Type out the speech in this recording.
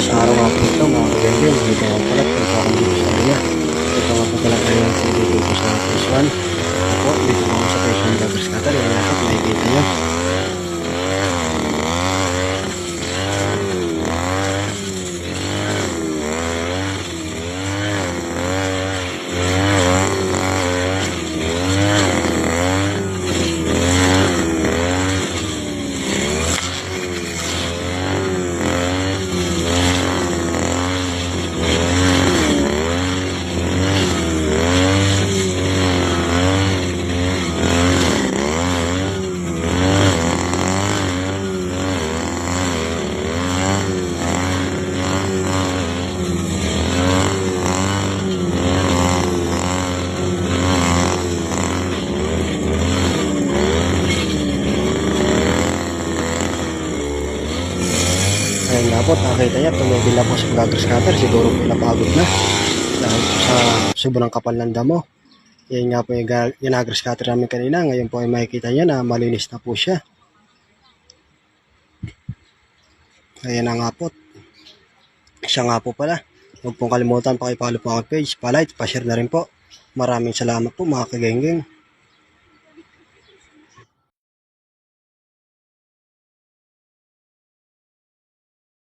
sekarang aku itu mau berjanji yang di dalam produk informasi ya kita lakukan yang di perusahaan perusahaan Nga po, nakita niya, tumigil na po sa vloggers cutter. Siguro po napagod na. Dahil sa sobrang kapal ng damo. Yan nga po yung ginagras cutter namin kanina. Ngayon po ay makikita niya na malinis na po siya. Ayan na nga po. Siya nga po pala. Huwag pong kalimutan pakipalo po ang page, palike, pa-share na rin po. Maraming salamat po mga kagengeng.